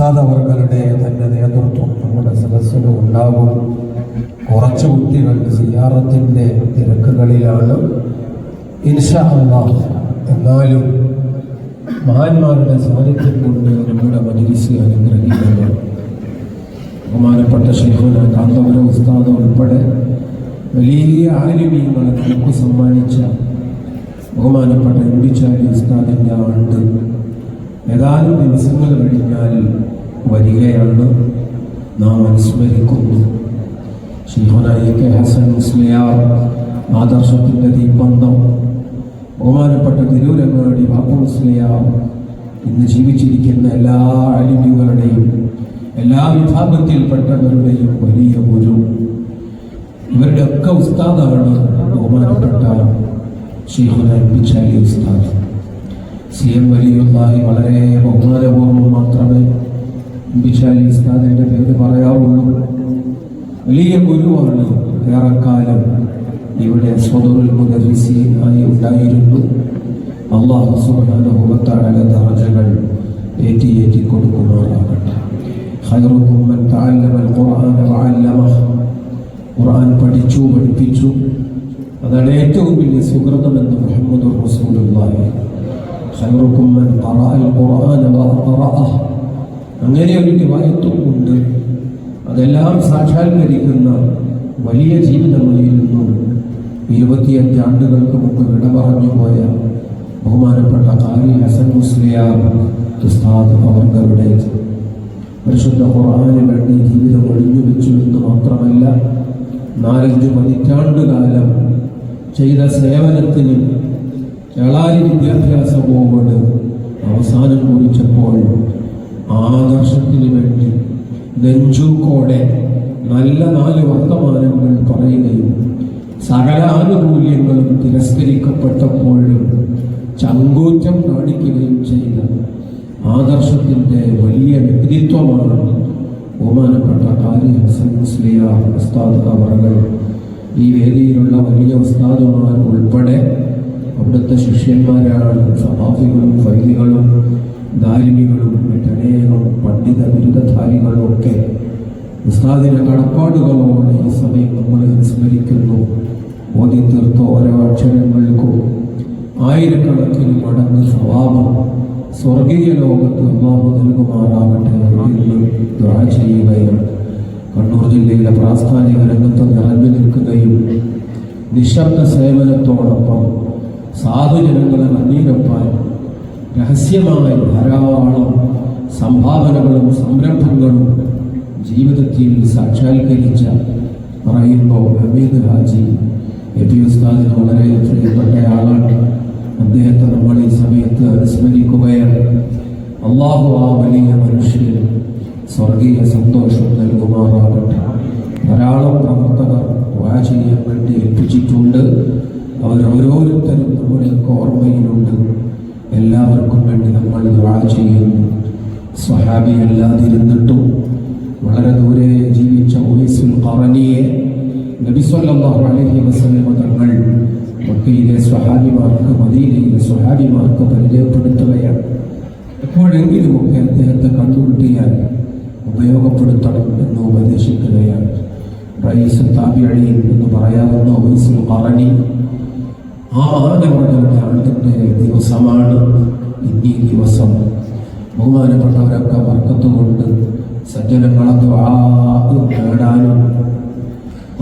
ഉസ്താദ് തന്നെ നേതൃത്വം നമ്മുടെ സദസ്സിന് ഉണ്ടാകും. കുറച്ച് കുട്ടികൾ സിയാറത്തിന്റെ തിരക്കുകളിലാണ്. ഇൻഷാ എന്നാലും മഹാന്മാരുടെ സാന്നിധ്യം കൊണ്ട് നമ്മുടെ മജിലിസ് അനുഗ്രഹിക്കുന്നു. ബഹുമാനപ്പെട്ട ഷെയ്ഖുന കാന്തപുര ഉസ്താദ് ഉൾപ്പെടെ വലിയ ആലിമീങ്ങളെ നമുക്ക് സമ്മാനിച്ച ബഹുമാനപ്പെട്ട എം പി ചാരി ഉസ്താദിന്റെ ആണ്ട്. ഏതാനും ദിവസങ്ങൾ കഴിഞ്ഞാൽ വരികയാണ് നാം അനുസ്മരിക്കുന്നു. എ കെ ഹസൻ മുസ്ലിയാർ ആദർശത്തിന്റെ ദീപന്തം. ബഹുമാനപ്പെട്ട തിരൂരങ്ങാടി ബാബു മുസ്ലിയാർ ഇന്ന് ജീവിച്ചിരിക്കുന്ന എല്ലാ അലിമികളുടെയും എല്ലാ വിഭാഗത്തിൽപ്പെട്ടവരുടെയും വലിയ ഗുരു. ഇവരുടെ ഒക്കെ ഉസ്താദാണ് ബഹുമാനപ്പെട്ട പിച്ചാലി ഉസ്താദ്. സി എം വലിയ വളരെ ബഹുമാനപൂർവം മാത്രമേ പിച്ചാലി ഉസ്താദിന്റെ പേര് പറയാറുള്ളൂ വലിയ ഗുരുവാണ്. ഏറെക്കാലം ഇവിടെ സ്വതറുൽ മുദരിസീനായി ഉണ്ടായിരുന്നു. അള്ളാഹു സുബ്ഹാനഹുവതആല ദർജകൾ ഏറ്റി ഏറ്റി കൊടുക്കുമാറാകട്ടെ ഖൈറുക്കും മൻ തഅല്ലമ ഖുർആന വഅല്ലമഹ് ഖുർആൻ പഠിച്ചു പഠിപ്പിച്ചു. അതാണ് ഏറ്റവും വലിയ സുഹൃതമെന്ന് മുഹമ്മദ് റസൂലുള്ളാഹി. ഖൈറുക്കും മൻ ഖറഅൽ ഖുർആന വഖറഅഹ് അങ്ങനെ ഒരു റിവായത്തും ഉണ്ട് അതെല്ലാം സാക്ഷാത്കരിക്കുന്ന വലിയ ജീവിതമായിരുന്നു. ഇരുപത്തിയഞ്ച് ആണ്ടുകൾക്ക് മുമ്പ് വിട പറഞ്ഞു പോയ ബഹുമാനപ്പെട്ട കാരി ഹസൻ മുസ്ലിയാർ ഉസ്താദ് പരിശുദ്ധ ഖുർആന് വേണ്ടി ജീവിതം ഒഴിഞ്ഞു വെച്ചു എന്ന് മാത്രമല്ല നാലഞ്ച് പതിറ്റാണ്ട് കാലം ചെയ്ത സേവനത്തിന് എളാരി വിദ്യാഭ്യാസ ബോർഡ് അവസാനം കുറിച്ചപ്പോൾ ആദർശത്തിന് വേണ്ടി നെഞ്ചൂക്കോടെ നല്ല നാല് വർത്തമാനങ്ങൾ പറയുകയും സകല ആനുകൂല്യങ്ങളും തിരസ്കരിക്കപ്പെട്ടപ്പോഴും ചങ്കൂറ്റം കാണിക്കുകയും ചെയ്ത ആദർശത്തിന്റെ വലിയ വ്യക്തിത്വമാണ് ബഹുമാനപ്പെട്ട കാരി ഹസൻ മുസ്ലിയാർ ഉസ്താദ് അവറുകൾ ഈ വേദിയിലുള്ള വലിയ ഉസ്താദുമാർ ഉൾപ്പെടെ അവിടുത്തെ ശിഷ്യന്മാരാണ് സഹാഫികളും ഫൈലികളും ദാരിമികളും മറ്റനേകം പണ്ഡിത ബിരുദധാരികളും ഒക്കെ ഉസ്താദിന്റെ കടപ്പാടുകളോടെ ഈ സമയം നമ്മൾ അനുസ്മരിക്കുന്നു. ഓതി തീർത്ത ഓരോ അക്ഷരങ്ങൾക്കും ആയിരക്കണക്കിന് മടങ്ങ് സ്വഭാവം സ്വർഗീയ ലോകത്ത് അള്ളാഹു നൽകുമാറാകട്ടെ എന്ന് ദ്വാ ചെയ്യുകയാണ്. കണ്ണൂർ ജില്ലയിലെ പ്രാസ്ഥാനിക രംഗത്ത് നിറഞ്ഞു നിൽക്കുകയും നിശബ്ദ സേവനത്തോടൊപ്പം സാധുജനങ്ങളെ നന്ദിരപ്പാൻ രഹസ്യമായി ധാരാളം സംഭാവനകളും സംരംഭങ്ങളും ജീവിതത്തിൽ സാക്ഷാത്കരിച്ച പറയുമ്പോൾ ഹമീദ് ഹാജി എ പി ഉസ്താദിന് വളരെ പ്രിയപ്പെട്ട ആളാണ്. അദ്ദേഹത്തെ നമ്മൾ ഈ സമയത്ത് അനുസ്മരിക്കുകയാണ്. അള്ളാഹു ആ വലിയ മനുഷ്യന് സ്വർഗീയ സന്തോഷം നൽകുമാറാകട്ടെ. ധാരാളം പ്രവർത്തകർ ദുആ ചെയ്യാൻ വേണ്ടി ഏൽപ്പിച്ചിട്ടുണ്ട്. അവരോരോരുത്തരും നമ്മുടെയൊക്കെ ഓർമ്മയിലുണ്ട്. എല്ലാവർക്കും വേണ്ടി നമ്മൾ ദുആ ചെയ്യുന്നു. സ്വഹാബി അല്ലാതിരുന്നിട്ടും വളരെ ദൂരെ ജീവിച്ച ഉവൈസുൽ ഖറനിയെ നബി അലഹി വസല്ലം തങ്ങൾ മക്കയിലെ സ്വഹാബിമാർക്ക് മദീനയിലെ സ്വഹാബിമാർക്ക് പരിചയപ്പെടുത്തുകയാണ്. എപ്പോഴെങ്കിലുമൊക്കെ അദ്ദേഹത്തെ കണ്ടുമുട്ടിയാൽ ഉപയോഗപ്പെടുത്തണം എന്ന് ഉപദേശിക്കുകയാണ്. റയീസ് താബിഅഴീൻ എന്ന് പറയാവുന്ന ഉവൈസുൽ ഖറനി ആ ആനവരുടെ ആണ്ടിന്റെ ദിവസമാണ് ഇന്നീ ദിവസം. ബഹുമാനപ്പെട്ടവരൊക്കെ വർക്കത്തുകൊണ്ട് സജ്ജനങ്ങളെ നേടാനും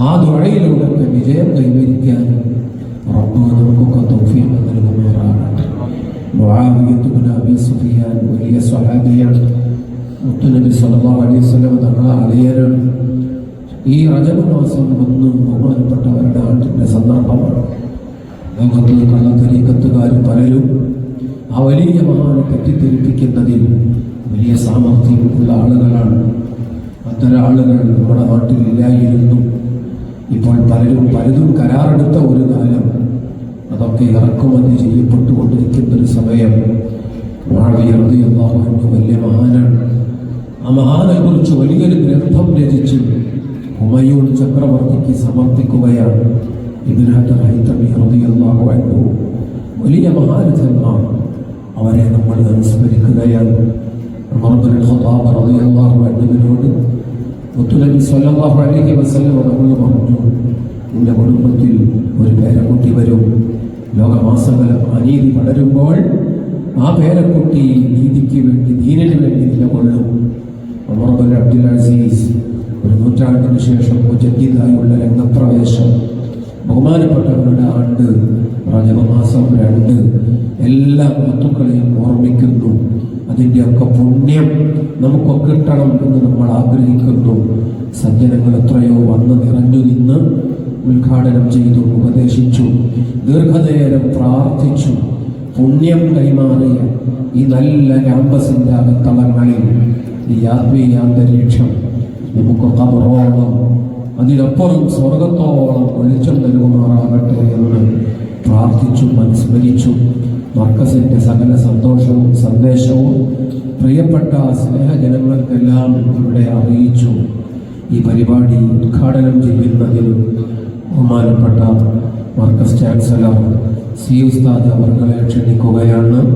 ആ ദുഴയിലൂടെ വിജയം കൈവരിക്കാനും തൗഫീഖ് വലിയ അലൈഹി വസല്ലം ഈ റജബ് ഒന്ന് ബഹുമാനപ്പെട്ടവരുടെ ആണ്ടിന്റെ സന്ദർഭമാണ്. ലോകത്ത് കള്ളത്തരീക്കത്തുകാർ പലരും ആ വലിയ മഹാനെ തെറ്റിദ്ധരിപ്പിക്കുന്നതിൽ വലിയ സാമർഥ്യമുള്ള ആളുകളാണ്. അത്തരം ആളുകൾ നമ്മുടെ നാട്ടിൽ ഇല്ലായിരുന്നു. ഇപ്പോൾ പലരും പലതും കരാറെടുത്ത ഒരു കാലം അതൊക്കെ ഇറക്കുമതി ചെയ്യപ്പെട്ടുകൊണ്ടിരിക്കുന്ന ഒരു സമയം അള്ളാഹു വലിയ മഹാനാണ്. ആ മഹാനെ കുറിച്ച് വലിയൊരു ഗ്രന്ഥം രചിച്ച് ഹുമയൂൺ ചക്രവർത്തിക്ക് സമർപ്പിക്കുകയാണ്. വലിയ മഹാരഥന്മാർ അവരെ നമ്മൾ അനുസ്മരിക്കുകയാണ്. അൻഹുവിനോട് മുത്തുനബി സല്ലല്ലാഹു അലൈഹി വസല്ലം നമ്മൾ പറഞ്ഞു നിന്റെ കുടുംബത്തിൽ ഒരു പേരക്കുട്ടി വരും. ലോകമാസകലം അനീതി പടരുമ്പോൾ ആ പേരക്കുട്ടി നീതിക്ക് ബഹുമാനപ്പെട്ടവരുടെ പ്രജപമാസം രണ്ട്. എല്ലാ ഋതുക്കളെയും ഓർമ്മിക്കുന്നു. അതിന്റെ ഒക്കെ പുണ്യം നമുക്കൊക്കെ കിട്ടണം എന്ന് നമ്മൾ ആഗ്രഹിക്കുന്നു. സജ്ജനങ്ങൾ എത്രയോ വന്ന് നിറഞ്ഞു നിന്ന് ഉദ്ഘാടനം ചെയ്തു ഉപദേശിച്ചു ദീർഘനേരം പ്രാർത്ഥിച്ചു. പുണ്യം കൈമാറിയ ഈ നല്ല ക്യാമ്പസിന്റെ അകത്തളങ്ങളിൽ. ഈ ആത്മീയ അന്തരീക്ഷം നമുക്ക് കബറോളം അതിനപ്പുറം സ്വർഗത്തോളം വെളിച്ചം നൽകുമാറാകട്ടെ എന്ന് പ്രാർത്ഥിച്ചു മനുസ്മരിച്ചു മർക്കസിന്റെ സകല സന്തോഷവും സന്ദേശവും പ്രിയപ്പെട്ട സ്നേഹജനങ്ങൾക്കെല്ലാം ഇവിടെ അറിയിച്ചു. ഈ പരിപാടി ഉദ്ഘാടനം ചെയ്യുന്നതിൽ ബഹുമാനപ്പെട്ട മർക്കസ് ചാൻസലർ സി ഉസ്താദ് അവർകളെ ക്ഷണിക്കുകയാണ്.